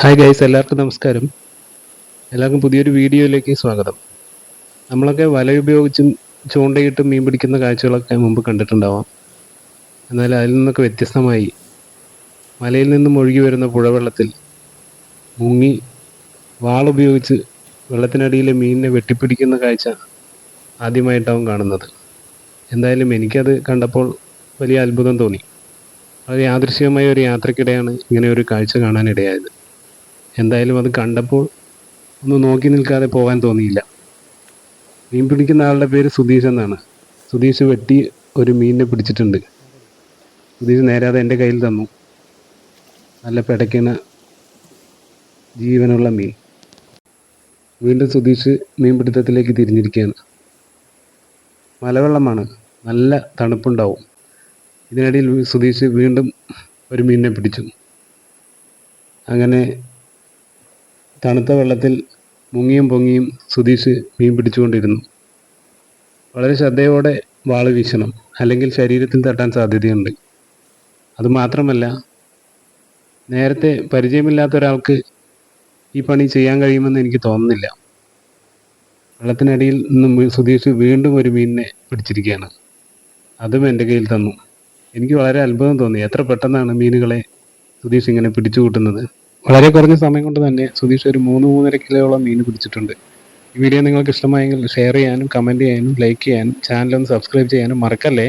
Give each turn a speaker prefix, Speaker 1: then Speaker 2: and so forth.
Speaker 1: Hi guys എല്ലാവർക്കും നമസ്കാരം. എല്ലാവർക്കും പുതിയൊരു വീഡിയോയിലേക്ക് സ്വാഗതം. നമ്മളൊക്കെ വല ഉപയോഗിച്ചും ചൂണ്ടയിട്ടും മീൻ പിടിക്കുന്ന കാഴ്ചകളൊക്കെ മുമ്പ് കണ്ടിട്ടുണ്ടാവാം. എന്നാൽ അതിൽ നിന്നൊക്കെ വ്യത്യസ്തമായി മലയിൽ നിന്നും ഒഴുകി വരുന്ന പുഴവെള്ളത്തിൽ മുങ്ങി വാളുപയോഗിച്ച് വെള്ളത്തിനടിയിലെ മീനിനെ വെട്ടിപ്പിടിക്കുന്ന കാഴ്ച ആദ്യമായിട്ടാവും കാണുന്നത്. എന്തായാലും എനിക്കത് കണ്ടപ്പോൾ വലിയ അത്ഭുതം തോന്നി. വളരെ യാദൃശ്ചികമായ ഒരു യാത്രക്കിടെയാണ് ഇങ്ങനെ ഒരു കാഴ്ച കാണാനിടയായത്. എന്തായാലും അത് കണ്ടപ്പോൾ ഒന്ന് നോക്കി നിൽക്കാതെ പോകാൻ തോന്നിയില്ല. മീൻ പിടിക്കുന്ന ആളുടെ പേര് സുധീഷ് എന്നാണ്. സുധീഷ് വെട്ടി ഒരു മീനിനെ പിടിച്ചിട്ടുണ്ട്. സുധീഷ് അത് എന്റെ കയ്യിൽ തന്നു. നല്ല പിടയ്ക്കുന്ന ജീവനുള്ള മീൻ. വീണ്ടും സുധീഷ് മീൻപിടുത്തത്തിലേക്ക് തിരിഞ്ഞിരിക്കുകയാണ്. മലവെള്ളമാണ്. നല്ല തണുപ്പുണ്ടാവും. ഇതിനിടയിൽ സുധീഷ് വീണ്ടും ഒരു മീനിനെ പിടിച്ചു. അങ്ങനെ തണുത്ത വെള്ളത്തിൽ മുങ്ങിയും പൊങ്ങിയും സുധീഷ് മീൻ പിടിച്ചുകൊണ്ടിരുന്നു. വളരെ ശ്രദ്ധയോടെ വാൾ വീശണം അല്ലെങ്കിൽ ശരീരത്തിൽ തട്ടാൻ സാധ്യതയുണ്ട്. അതുമാത്രമല്ല നേരത്തെ പരിചയമില്ലാത്ത ഒരാൾക്ക് ഈ പണി ചെയ്യാൻ കഴിയുമെന്ന് എനിക്ക് തോന്നുന്നില്ല. വെള്ളത്തിനടിയിൽ നിന്നും സുധീഷ് വീണ്ടും ഒരു മീനിനെ പിടിച്ചിരിക്കുകയാണ്. അതും എന്റെ കയ്യിൽ തന്നു. എനിക്ക് വളരെ അത്ഭുതം തോന്നി. എത്ര പെട്ടെന്നാണ് മീനുകളെ സുധീഷ് ഇങ്ങനെ പിടിച്ചു കൂട്ടുന്നത് വളരെ കുറഞ്ഞ സമയം കൊണ്ട് തന്നെ സുധീഷ് ഒരു മൂന്ന് മൂന്നര കിലോയോളം മീൻ പിടിച്ചിട്ടുണ്ട്. ഈ വീഡിയോ നിങ്ങൾക്ക് ഇഷ്ടമായെങ്കിൽ ഷെയർ ചെയ്യാനും കമന്റ് ചെയ്യാനും ലൈക്ക് ചെയ്യാനും ചാനൽ ഒന്ന് സബ്സ്ക്രൈബ് ചെയ്യാനും മറക്കല്ലേ?